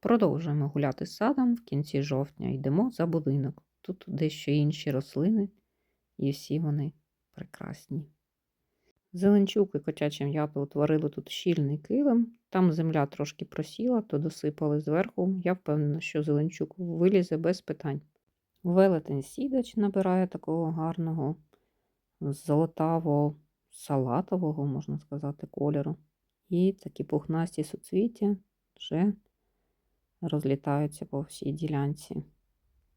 Продовжуємо гуляти садом. В кінці жовтня йдемо за будинок. Тут дещо інші рослини, і всі вони прекрасні. Зеленчук і котяче м'ято утворили тут щільний килим. Там земля трошки просіла, то досипали зверху. Я впевнена, що зеленчук вилізе без питань. Велетень сідач набирає такого гарного золотаво салатового, можна сказати, кольору. І такі пухнасті суцвіття вже розлітаються по всій ділянці.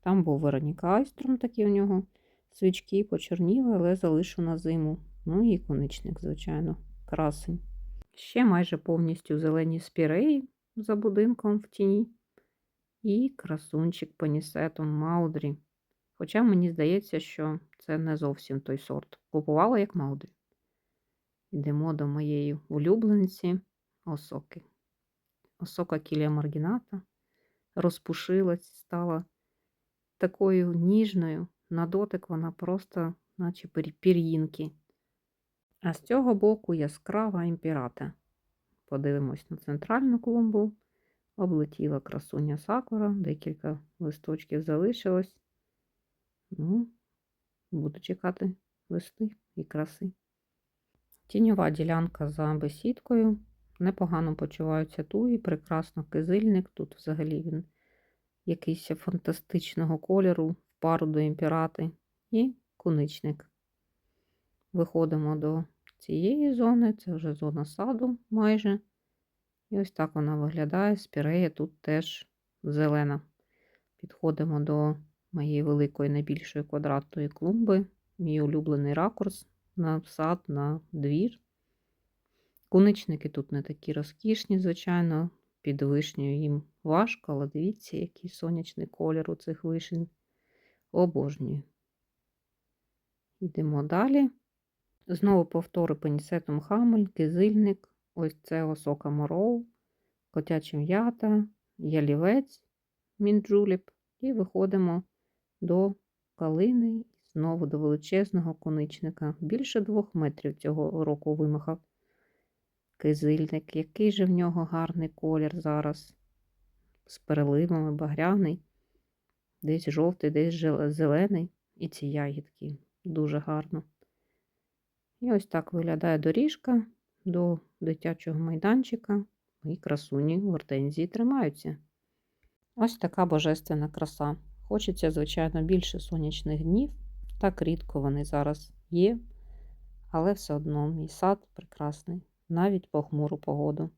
Там був Вероніка Айстром, такі у нього свічки почорніли, але залишу на зиму. Ну і коничник, звичайно, красень. Ще майже повністю зелені спіреї за будинком в тіні. І красунчик панісетом Маудрі. Хоча мені здається, що це не зовсім той сорт. Купувала як Маудрі. Йдемо до моєї улюбленці осоки. Осока кілія маргіната розпушилась, стала такою ніжною. На дотик вона просто, наче пір'їнки. А з цього боку яскрава імпірата. Подивимось на центральну клумбу. Облетіла красуня сакура, декілька листочків залишилось. Ну, буду чекати весни і краси. Тіньова ділянка за бесідкою. Непогано почуваються туї, прекрасно кизильник. Тут взагалі він якийсь фантастичного кольору, в пару до імпірати. І куничник. Виходимо до цієї зони, це вже зона саду майже. І ось так вона виглядає. Спірея тут теж зелена. Підходимо до моєї великої найбільшої квадратної клумби. Мій улюблений ракурс на сад, на двір. Куничники тут не такі розкішні, звичайно, під вишнею їм важко, але дивіться, який сонячний колір у цих вишень. Обожнюю. Йдемо далі. Знову повтори пенісетом хамель, кизильник, ось це осока мороу, котяча м'ята, ялівець, мінджуліп. І виходимо до калини знову до величезного коничника. Більше двох метрів цього року вимахав кизильник. Який же в нього гарний колір зараз. З переливами багряний, десь жовтий, десь зелений. І ці ягідки дуже гарно. І ось так виглядає доріжка до дитячого майданчика. І красуні гортензії тримаються. Ось така божественна краса. Хочеться, звичайно, більше сонячних днів. Так рідко вони зараз є, але все одно мій сад прекрасний, навіть похмуру погоду.